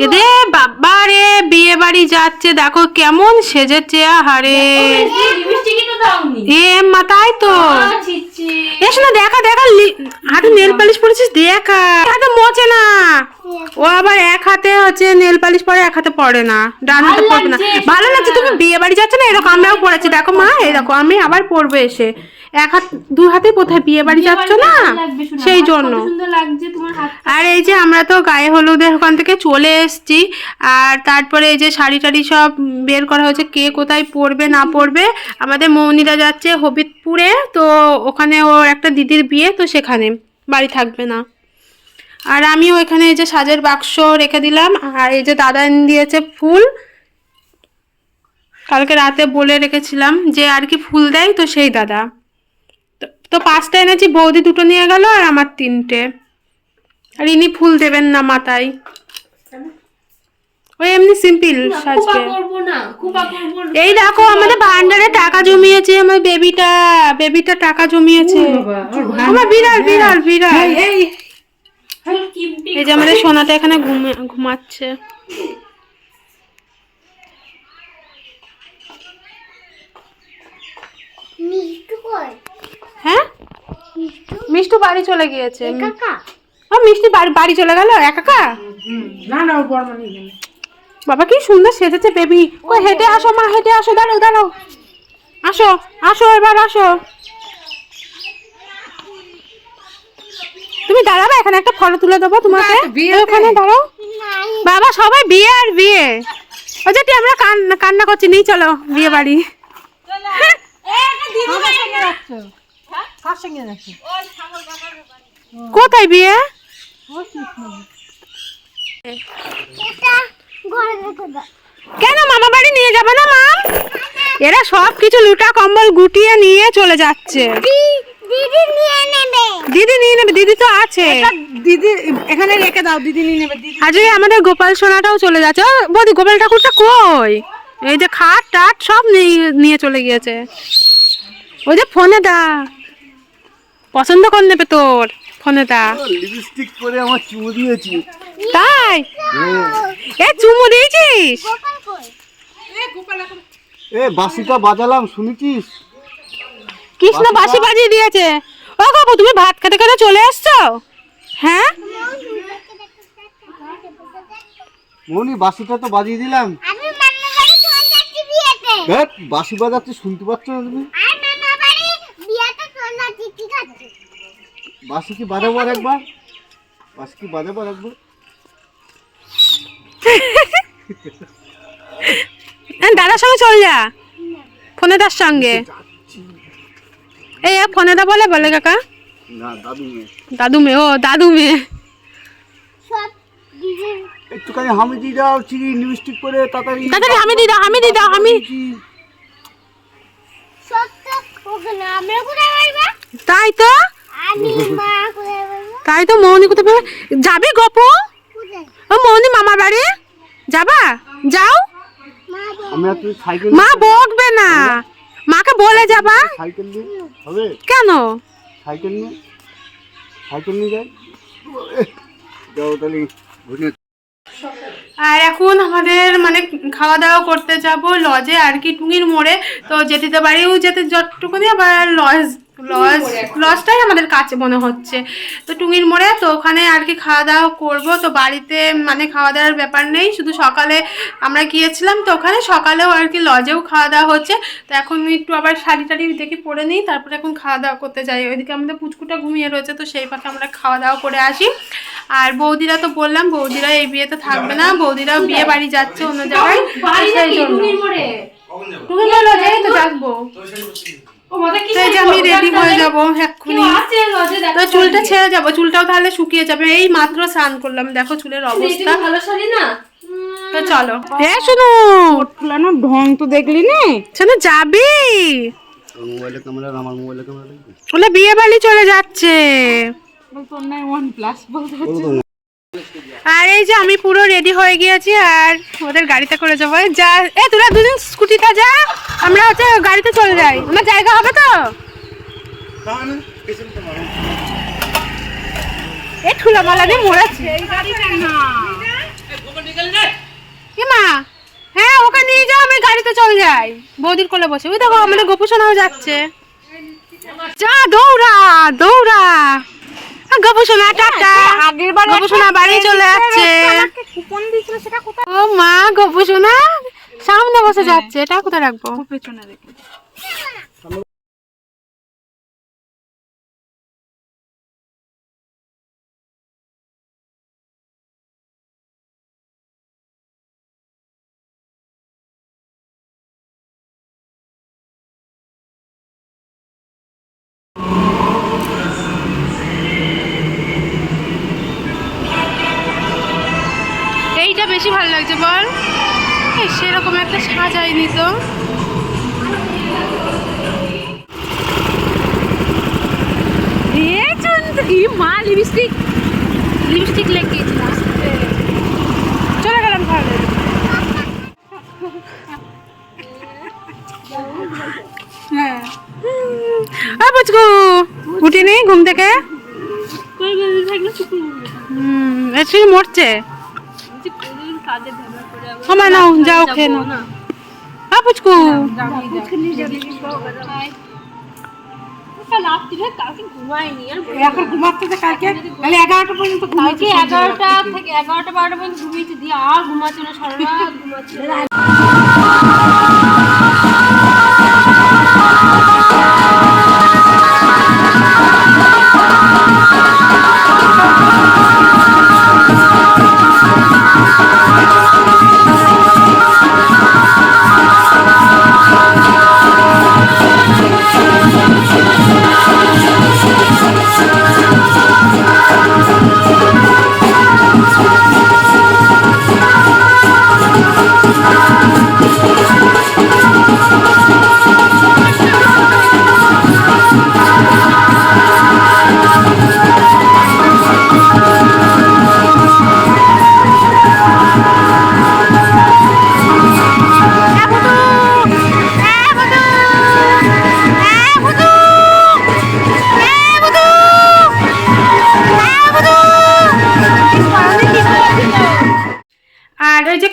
এদে বাবা রে বিয়ে বাড়ি যাচ্ছে দেখো কেমন সেজেছে আহারে। এ তো। এসো না দেখা দেখা হাতে নেল পালিশ পরেছিস? দেখা। হাতে মোচে না। ও আবার এক হাতে হচ্ছে নেল পালিশ পরে এক হাতে পরে না। ডান হাতে পড়বে না। ভালো লাগছে তুমি বিয়ে বাড়ি যাচ্ছ না? এরকম আমরাও পড়েছি। দেখো মা দেখো আমি আবার পড়ব এসে। এক হাত দু হাতে কোথায় বিয়ে বাড়ি যাচ্ছ না? সেই জন্য। আর এই যে আমরা তো গায়ে হলুদের ওখান থেকে চলে এসেছি আর তারপরে এই যে শাড়ি টাড়ি সব বের করা হয়েছে কে কোথায় পরবে না পরবে আমাদের মৌনিরা যাচ্ছে হবিবপুরে তো ওখানে ওর একটা দিদির বিয়ে তো সেখানে বাড়ি থাকবে না। আর আমিও এখানে এই যে সাজের বাক্স রেখে দিলাম আর এই যে দাদা দিয়েছে ফুল। কালকে রাতে বলে রেখেছিলাম যে আর কি ফুল দেয় তো সেই দাদা। তো- তো পাঁচটা এনেছি বৌদি দুটো নিয়ে গেল আর আমার তিনটে। আর ইনি ফুল দেবেন না মাথায়। ওই এমনি সিম্পল সাজবে। এই দেখো আমাদের ভান্ডারে টাকা জমিয়েছে আমার বেবিটা বেবিটা টাকা জমিয়েছে। আমার বিড়াল বিড়াল বিড়াল। এই যে আমাদের সোনাটা এখানে ঘুমে ঘুমাচ্ছে। মিষ্টু কই? হ্যাঁ? মিষ্টু? বাড়ি চলে গিয়েছে। কাকা? ও মিষ্টি বাড়ি বাড়ি চলে গেল? একাকা না না ও বাবা কি সুন্দর সেজেছে বেবি। ও হেঁটে আসো মা হেঁটে আসো দাঁড়াও দাঁড়াও। আসো আসো এবার আসো। তুমি দাঁড়াবে এখানে একটা ফটো তুলে দেবো তোমাকে। ওখানে দাঁড়াও। বাবা সবাই বিয়ে আর বিয়ে। ওই যে আমরা কান্না কান্না করছি নিয়ে চলো বিয়ে বাড়ি। কোথায় বিয়ে? এটা ঘরে রেখে কেন মামা বাড়ি নিয়ে যাবে না মা? এরা সব কিছু লুটা কম্বল গুটিয়ে নিয়ে চলে যাচ্ছে। দিদি নিয়ে নেবে। দিদি নিয়ে নেবে দিদি তো আছে। দিদি এখানে রেখে দাও দিদি নিয়ে নেবে দিদি। আজকে আমাদের গোপাল সোনাটাও চলে যাচ্ছে। ও, বৌদি গোপাল ঠাকুরটা কই? এই যে খাট টাট সব নিয়ে নিয়ে চলে গিয়েছে। ওই যে ফোনে দা। পছন্দ করে নেবে তোর ফোনে দা লিপস্টিক করে আমার চুমু দিয়েছি। তাই? এ চুমু দিয়েছিস? এ বাসিটা বাজালাম শুনেছিস? কৃষ্ণ বাসি বাজিয়ে দিয়েছে। ও কাকু তুমি ভাত খেতে খেতে চলে এসছো? হ্যাঁ? মনি বাসিটা তো বাজিয়ে দিলাম। আমি মামা বাড়ি চলে যাচ্ছি বিয়েতে। বাসি বাজাচ্ছে শুনতে পাচ্ছ না তুমি আর মামা বাড়ি বিয়েতে চলে যাচ্ছি ঠিক আছে বাসি কি বাজাবো আর একবার? বাসি কি বাজাবো আর একবার? হ্যাঁ, দাদার সঙ্গে চল যা। ফোনে দার সঙ্গে। এই ফোনে দা বলে বলে কাকা। না দাদু মেয়ে। দাদু মেয়ে ও দাদু মেয়ে। একটুখানি হামি দিয়ে দাও চিনি লিপস্টিক করে তাড়াতাড়ি। তাড়াতাড়ি আমি সব তো ওখানে আমরা কোথায় পারবা তাই তো। তাই তো মৌনি কোথায় পেয়ে- যাবি গপু? ও মৌনি মামার বাড়ি? যাবা? যাও? মা বকবে না। মাকে বলে যাবা। সাইকেল নিয়ে হবে? কেন? সাইকেল নিয়ে সাইকেল নিয়ে যাই? যাও তাহলে আর এখন আমাদের মানে খাওয়া দাওয়া করতে যাব লজে আর কি টুঙির মোড়ে। তো যেতে বাড়িও যেতে যতটুকুনি আবার লজ লজ লজটাই আমাদের কাছে মনে হচ্ছে। তো টুঙির মোড়ে তো ওখানে আর কি খাওয়া দাওয়া করব। তো বাড়িতে মানে খাওয়া দাওয়ার ব্যাপার নেই শুধু সকালে আমরা গিয়েছিলাম তো ওখানে সকালেও আর কি লজেও খাওয়া দাওয়া হচ্ছে। তো এখন একটু আবার শাড়ি টাড়ি দেখি পরে নিই তারপরে এখন খাওয়া দাওয়া করতে যাই। ওইদিকে আমাদের পুচকুটা ঘুমিয়ে রয়েছে তো সেই ফাঁকে আমরা খাওয়া দাওয়া করে আসি। আর বৌদিরা তো বললাম বৌদিরা এই বিয়েতে থাকবে না বৌদিরাও বিয়ে বাড়ি যাচ্ছে অন্য জায়গায় নাকি মোড়ে? তো যে আমি রেডি হয়ে যাব এক্ষুনি। আছে লজে? দেখো তো চুলটা ছেড়ে যাব চুলটাও তাহলে শুকিয়ে যাবে। এই মাত্র স্নান করলাম দেখো চুলের অবস্থা। ভালো শাড়ি না? তো চলো। শুনু ঢং তো দেখলি নে? শুনু যাবি? মোবাইলে ক্যামেরা আমার মোবাইলে ক্যামেরা দেখবি? বিয়ে বাড়ি চলে যাচ্ছে। তোর নাই ওয়ান প্লাস বলতে আর এই যে আমি পুরো রেডি হয়ে গিয়েছি আর ওদের গাড়িতে করে যাব। যা এ তোরা দুদিন স্কুটিটা যা। আমরা হচ্ছে গাড়িতে চলে যাই। আমার জায়গা হবে তো? এই ঠুলা মালা দিয়ে মোড়াচ্ছে মা হ্যাঁ ওকে নিয়ে যাও আমি গাড়িতে চলে যাই। বৌদির কোলে বসে। ওই দেখো আমাদের গোপু সোনাও যাচ্ছে। যা দৌড়া দৌড়া। গোপু সোনা টাটা। গোপু সোনা বাড়ি চলে যাচ্ছে। ও মা গোপু সোনা সামনে বসে যাচ্ছে এটা কোথায় রাখব? পেছনে রেখে এইটা বেশি ভালো লাগছে বল। সেরকম একটা সাজাইনি তো। মা লিপস্টিক লিপস্টিক লেগেছিলাম চলে গেলাম তাহলে হ্যাঁ। পুচকু উঠিনি ঘুম থেকে? হুম মরছে। আমার নাও যাও খেয়ে নাও আ পুচকু এখন ঘুমাচ্ছে কালকে তাহলে এগারোটা পর্যন্ত কালকে এগারোটা থেকে এগারোটা বারোটা পর্যন্ত ঘুমিয়েছি দিয়ে আর ঘুমাচ্ছে না সারা রাত ঘুমাচ্ছে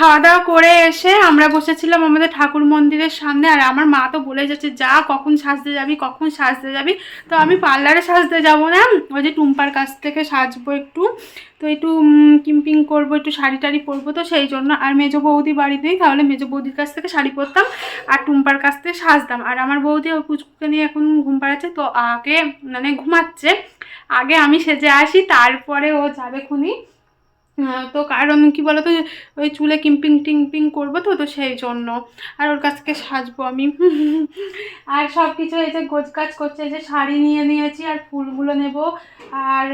খাওয়া দাওয়া করে এসে আমরা বসেছিলাম আমাদের ঠাকুর মন্দিরের সামনে। আর আমার মা তো বলে যাচ্ছে যা কখন সাজতে যাবি কখন সাজতে যাবি? তো আমি পার্লারে সাজতে যাব না। ওই যে টুম্পার কাছ থেকে সাজবো একটু। তো একটু কিম্পিং করব একটু শাড়ি টাড়ি পরবো তো সেই জন্য। আর মেজো বৌদি বাড়িতে নেই তাহলে মেজো বৌদির কাছ থেকে শাড়ি পরতাম আর টুম্পার কাছ থেকে সাজতাম। আর আমার বৌদি ওই পুচকুকে নিয়ে এখন ঘুম পাড়াচ্ছে তো আগে মানে ঘুমাচ্ছে। আগে আমি সেজে আসি তারপরে ও যাবে খুনি। তো কারণ কি বলতো ওই চুলে কিম্পিং টিম্পিং করব তো তো সেই জন্য। আর ওর কাছ থেকে সাজবো আমি। আর সব কিছু এই যে গোছ কাজ করছে যে শাড়ি নিয়ে নিয়েছি আর ফুলগুলো নেব। আর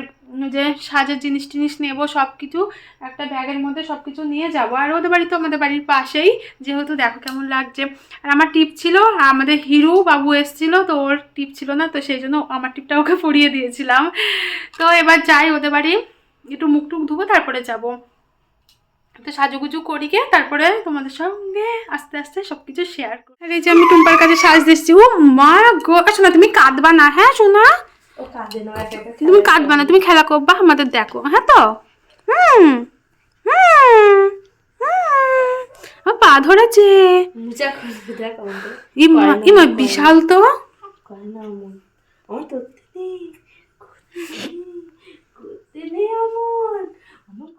যে সাজের জিনিস টিনিস নেব সব কিছু একটা ব্যাগের মধ্যে সব কিছু নিয়ে যাব। আর ওদের বাড়ি তো আমাদের বাড়ির পাশেই, যেহেতু দেখো কেমন লাগছে। আর আমার টিপ ছিল, আমাদের হিরু বাবু এসেছিল, তো ওর টিপ ছিল না, তো সেই জন্য আমার টিপটা ওকে পরিয়ে দিয়েছিলাম। তো এবার যাই ওদের বাড়ি। একটু মুখ টুক ধুবো তারপরে যাব। তো সাজুগুজু করি গিয়ে তারপরে তোমাদের সঙ্গে আস্তে আস্তে সব কিছু শেয়ার করি আর এই যে আমি টুম্পার কাছে সাজ দিচ্ছি ও মা গো শোনা তুমি কাঁদবা না হ্যাঁ শোনা? তুমি কাঁদবা না তুমি খেলা করবা আমাদের দেখো হ্যাঁ তো? হুম হুম পা ধরেছে। ইমা বিশাল তো। মন আমার আমার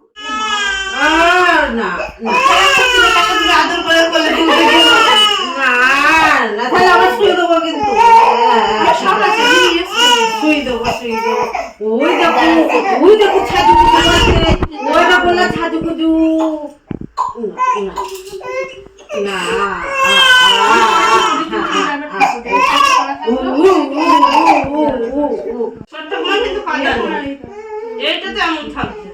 আমার না না আদর করে করলে না না তাহলে আবার শুয়ে দেবো কিন্তু শুয়ে দেবো শুয়ে দেবো ওই দেখো ওই দেখো ছাদু ওই দেখো না ছাদু না তো এমন থাকছে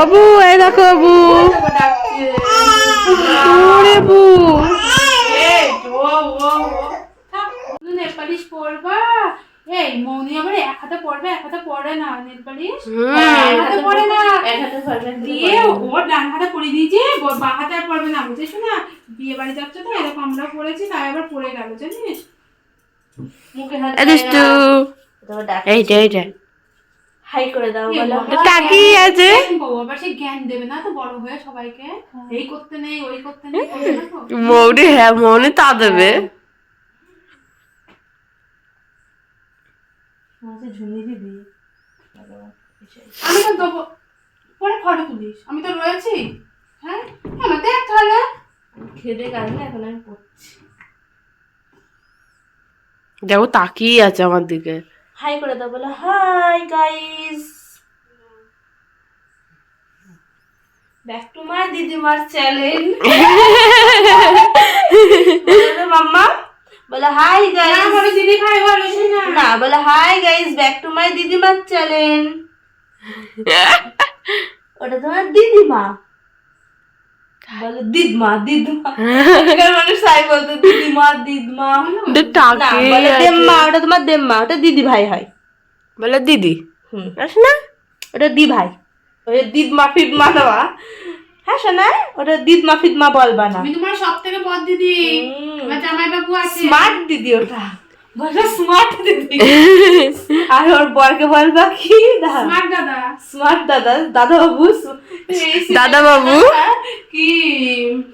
অবু এই দেখো অবু ওরে বু নেপালিশ পরবা এই মৌনি আমার এক হাতে পড়বে এক হাতে পড়ে না এক হাতে পড়ে না। এক হাতে পারবেন দিয়ে ওর ডান হাতে দিয়েছি ব- হাতে আর পড়বে না। বুঝেছ না? বিয়ে বাড়ি যাচ্ছে তো এরকম আমরা পড়েছি তাই আবার পড়ে গেল জানিস? মুখে হাত দুষ্টু তোমার ডাক এইটা এইটা হাই করে দাও বলো। তাকিয়ে আছে। বউ সে জ্ঞান দেবে না তো বড় হয়ে সবাইকে। এই করতে নেই ওই করতে নেই মৌরি হ্যাঁ মনে তা দেবে। ঝুনি দিদি আমি তো দেবো। পরে ফটো তুলিস। আমি তো রয়েছি। হ্যাঁ? হ্যাঁ দেখ তাহলে। খেদে গান না এখন আমি পড়ছি। দেখো তাকিয়ে আছে আমার দিকে। হাই করে দাও বলো hi guys back to my দিদিমার channel বলো হাই গাইস না বলে দিদি ভাই বলো না। না বলো hi guys back to my দিদিমার channel ওটা তোমার দিদিমা। বলো দিদমা দিদমা। এখানে মানুষ সাই বলতো দিদিমা দিদমা। দেখ না তাকিয়ে বলে। দেম্মা ওটা তোমার দেম্মা ওটা দিদি ভাই হয়। বলে দিদি। হুম। না ওটা দি ভাই। ওই দিদ দিদমা ফিদমা দেওয়া। হ্যাঁ শোনা ওটা দিদমা ফিদমা বলবা না আমি তোমার সব থেকে বদ দিদি আমার জামাই বাবু আছে। স্মার্ট দিদি ওটা। বলো স্মার্ট দিদি। আর ওর বরকে বলবা কি স্মার্ট দাদা। স্মার্ট দাদা। দাদা বাবু দাদা বাবু কি?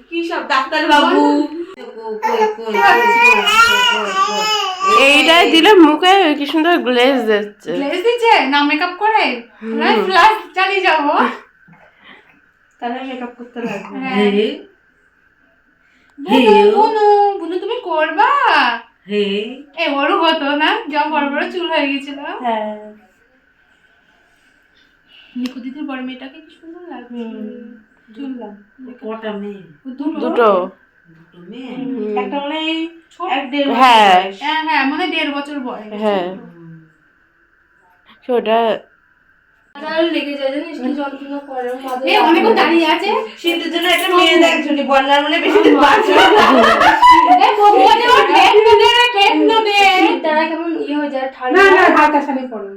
কি সব ডাক্তার বাবু এইটাই দিলে মুখে কি সুন্দর গ্লেজ দিচ্ছে। গ্লেজ দিচ্ছে? না মেকআপ করে? ফ্লাশ চালিয়ে যাব তাহলে মেকআপ করতে লাগবে। হ্যাঁ। হে বুনু বুনু বুনু তুমি করবা? হে। এ বড় হতো না? যা বড় বড় চুল হয়ে গেছিল। হ্যাঁ। নিকু দিদির বড় মেয়েটাকে কি সুন্দর লাগছে। চুললাম কটা মেয়ে? দুটো। দুটো। দুটো মেয়ে? একটা মনে হয় এক দেড় হ্যাঁ। বয়স। হ্যাঁ হ্যাঁ মানে দেড় বছর বয়স। হ্যাঁ। ওটা লেগে যায় জানিস কি যন্ত্রণা করে এ অনেকক্ষণ দাঁড়িয়ে আছে। শীতের জন্য একটা মেয়ে দেখছনি বন্যার মনে বেশি দিন বাঁচবে এ ববু আছে ওর ঠেক না দে ঠেক না দে তারা কেমন ইয়ে হয়ে যায় ঠান্ডা না হালকা শাড়ি পরো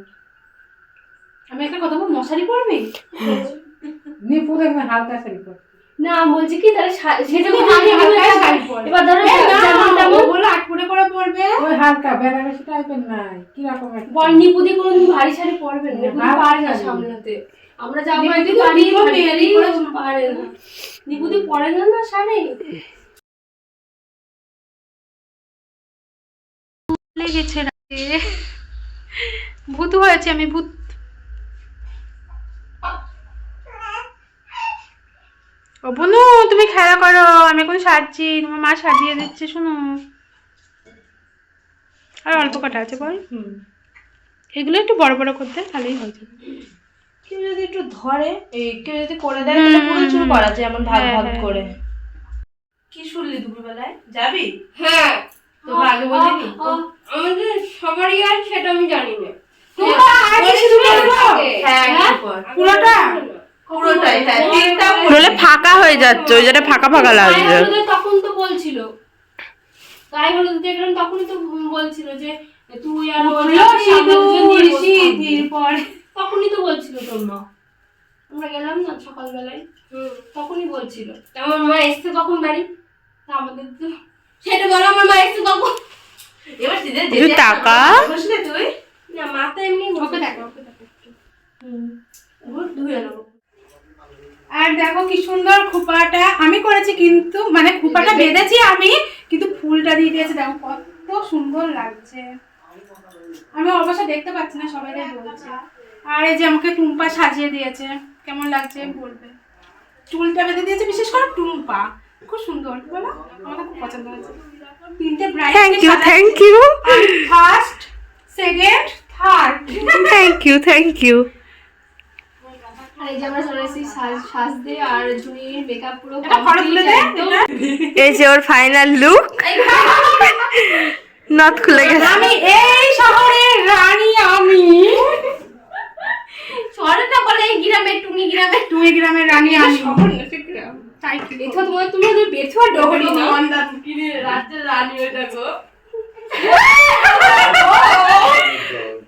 আমি একটা কথা বল মশারি পরবি? নিপু দেখবে হালকা শাড়ি পর না বলছি কি তাহলে সেটা তো আমি হালকা হালকা শাড়ি পর। এবার ধরো যেমন তেমন ও বলল আটপুরে করে পরবে ওই হালকা বেনারসি টাইপের নাই বল নিপুদি কোনোদিন ভারী শাড়ি পরবেন না নিপুদি পারে না। সামলাতে। আমরা তো পারি পরে পারে না। নিপুদি পরে না না শাড়ি? লেগেছে রাতে। ভূত হয়েছে আমি ভূত। ও বনু তুমি খেলা করো আমি এখন সাজছি তোমার মা সাজিয়ে দিচ্ছে শোনো। আর অল্প কটা আছে বল। এগুলো একটু বড় বড় করতে তাহলেই হয়ে যাবে। কেউ যদি একটু ধরে এই কেউ যদি করে দেয় তাহলে পুরো চুল করা যায় এমন ভাগ হ্যাঁ, ভাগ হ্যাঁ। করে। কি শুনলি দুপুরবেলায়? যাবি? হ্যাঁ। তোকে আগে বলিনি? আমাদের সবারই আর সেটা আমি জানি না। হ্যাঁ। পুরোটা? পুরোটাই ফাঁকা হয়ে যাচ্ছে ওই জন্য ফাঁকা ফাঁকা লাগছে। তখন তো গায়ে হলুদ দেখলাম তখনই তো বলছিল যে তুই আর তখনই তো বলছিল তোর মা। আমরা গেলাম না সকালবেলায়। তখনই বলছিল আমার মা এসছে তখন বাড়ি? আমাদের তো সেটা বলো আমার মা এসছে তখন এবার সিধে একটু টাকা। বসলে তুই? না মাথা এমনি ওকে দেখো ওকে দেখো একটু। ধুয়ে নেব। আর দেখো কি সুন্দর খোপাটা। আমি করেছি কিন্তু মানে খোপাটা বেঁধেছি আমি। ফুলটা দিয়ে দিয়েছে দেখো কত সুন্দর লাগছে। আমি অবশ্য দেখতে পাচ্ছি না সবাই বলছে। আর এই যে আমাকে টুম্পা সাজিয়ে দিয়েছে কেমন লাগছে বলবে? চুলটা বেঁধে দিয়েছে বিশেষ করে টুম্পা। খুব সুন্দর বলো আমার খুব পছন্দ হয়েছে। তিনটে bright thank you thank you first second third thank you thank you এই যে যে ওর ফাইনাল লুক নথ খুলে গেছে। আমি এই শহরের রানী আমি। শহরে না বলে এই গ্রামে টুঙ্গি গ্রামে তুমি গ্রামের রানী আমি। তাই কি বেথো তোমার তুমি ওদের বেথো আর ডহরি না মন্দার রাত্রে রানী ওই দেখো